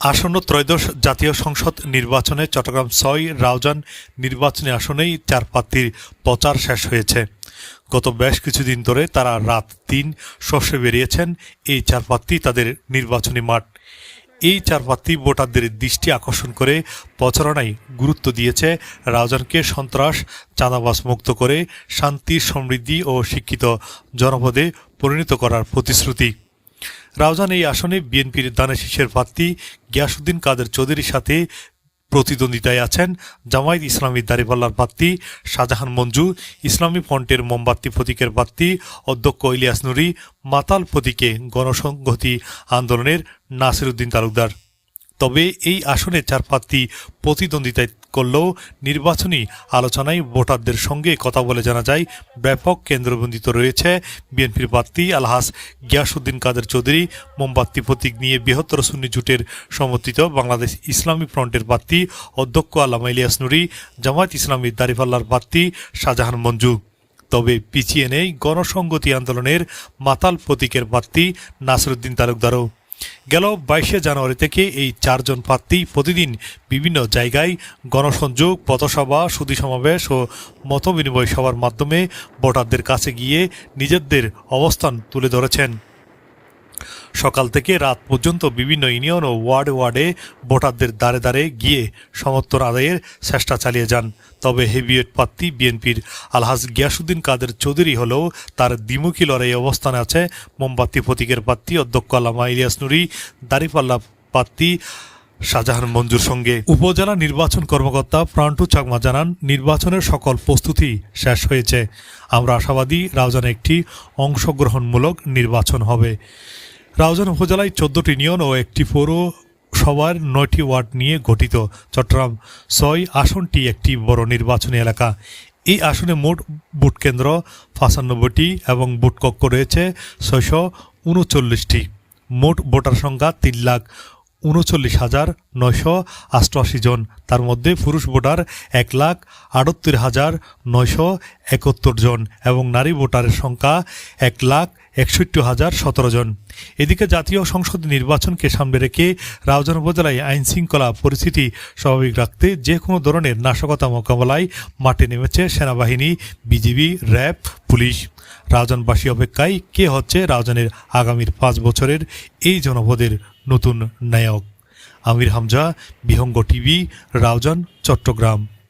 আসন্ন ত্রয়োদশ জাতীয় সংসদ নির্বাচনে চট্টগ্রাম ছয়, রাউজান নির্বাচনী আসনেই চার প্রার্থীর প্রচার শেষ হয়েছে। গত বেশ কিছুদিন ধরে তারা রাত তিন শস্যে বেরিয়েছেন। এই চার প্রার্থী তাদের নির্বাচনী মাঠ। এই চার প্রার্থী ভোটারদের দৃষ্টি আকর্ষণ করে প্রচারণায় গুরুত্ব দিয়েছে রাউজানকে সন্ত্রাস চাঁদাবাস মুক্ত করে শান্তি, সমৃদ্ধি ও শিক্ষিত জনপদে পরিণত করার প্রতিশ্রুতি। রাউজান এই আসনে বিএনপির দানেশিসের প্রার্থী গিয়াসুদ্দিন কাদের চৌধুরীর সাথে প্রতিদ্বন্দ্বিতায় আছেন জামায়াত ইসলামী দারিপাল্লার প্রার্থী শাহজাহান মঞ্জু, ইসলামী ফ্রন্টের মোমবাতি প্রতীকের প্রার্থী অধ্যক্ষ ইলিয়াস নুরি, মাতাল প্রতীকে গণসংহতি আন্দোলনের নাসিরুদ্দিন তালুকদার। তবে এই আসনে চার প্রার্থী প্রতিদ্বন্দ্বিতায় করলেও নির্বাচনী আলোচনায় ভোটারদের সঙ্গে কথা বলে জানা যায়, ব্যাপক কেন্দ্রবন্দিত রয়েছে। বিএনপির প্রার্থী আলহাস গিয়াসুদ্দিন কাদের চৌধুরী মোমবাতি প্রতীক নিয়ে বৃহত্তর সুন্নি জোটের সমর্থিত বাংলাদেশ ইসলামী ফ্রন্টের প্রার্থী অধ্যক্ষ আল্লামা ইলিয়াস নুরি, জামায়াত ইসলামী দারিফাল্লার প্রার্থী শাহজাহান মঞ্জু। তবে পিছিয়ে নেই গণসংগতি আন্দোলনের মাতাল প্রতীকের প্রার্থী নাসরুদ্দিন তালুকদারও। গেল বাইশে জানুয়ারি থেকে এই চারজন প্রার্থী প্রতিদিন বিভিন্ন জায়গায় গণসংযোগ, পথসভা সুদি সমাবেশ ও মতবিনিময় সভার মাধ্যমে ভোটারদের কাছে গিয়ে নিজেদের অবস্থান তুলে ধরেছেন। সকাল থেকে রাত পর্যন্ত বিভিন্ন ইউনিয়ন ও ওয়ার্ড ওয়ার্ডে ভোটারদের দ্বারে দ্বারে গিয়ে সমর্থন আদায়ের চেষ্টা চালিয়ে যান। তবে হেভিওয়েট প্রার্থী বিএনপির আলহাজ গিয়াসুদ্দিন কাদের চৌধুরী হলেও তার দ্বিমুখী লড়াই অবস্থানে আছে মোমবাতি প্রতীকের প্রার্থী, অধ্যক্ষ আল্লামা ইলিয়াস নুরি, দাঁড়িপাল্লা প্রার্থী শাহজাহান মঞ্জুর সঙ্গে। উপজেলা নির্বাচন কর্মকর্তা প্রান্টু চাকমা জানান, নির্বাচনের সকল প্রস্তুতি শেষ হয়েছে। আমরা আশাবাদী, রাউজানে একটি অংশগ্রহণমূলক নির্বাচন হবে। রাউজান উপজেলায় চোদ্দটি ইউনিয়ন ও একটি পৌর সবার নয়টি ওয়ার্ড নিয়ে গঠিত। চট্টগ্রাম ছয় আসনটি একটি বড় নির্বাচনী এলাকা। এই আসনে মোট বুট কেন্দ্র পঁচানব্বইটি এবং বুট কক্ষ রয়েছে ছয়শো উনচল্লিশটি। মোট ভোটার সংখ্যা তিন লাখ উনচল্লিশ হাজার নয়শো অষ্টআশি জন। তার মধ্যে পুরুষ ভোটার এক লাখ আটাত্তর হাজার নয়শো একাত্তর জন এবং নারী ভোটারের সংখ্যা এক লাখ একষট্টি হাজার সতেরো জন। এদিকে জাতীয় সংসদ নির্বাচনকে সামনে রেখে রাউজান উপজেলায় আইন শৃঙ্খলা পরিস্থিতি স্বাভাবিক রাখতে যে কোনো ধরনের নাশকতা মোকাবেলায় মাঠে নেমেছে সেনাবাহিনী, বিজিবি, র্যাব, পুলিশ। রাউজানবাসী অপেক্ষায় কে হচ্ছে রাউজানের আগামীর পাঁচ বছরের এই জনপদের নতুন নায়ক। আমির হামজা বিহঙ্গ টিভি রাউজান চট্টগ্রাম।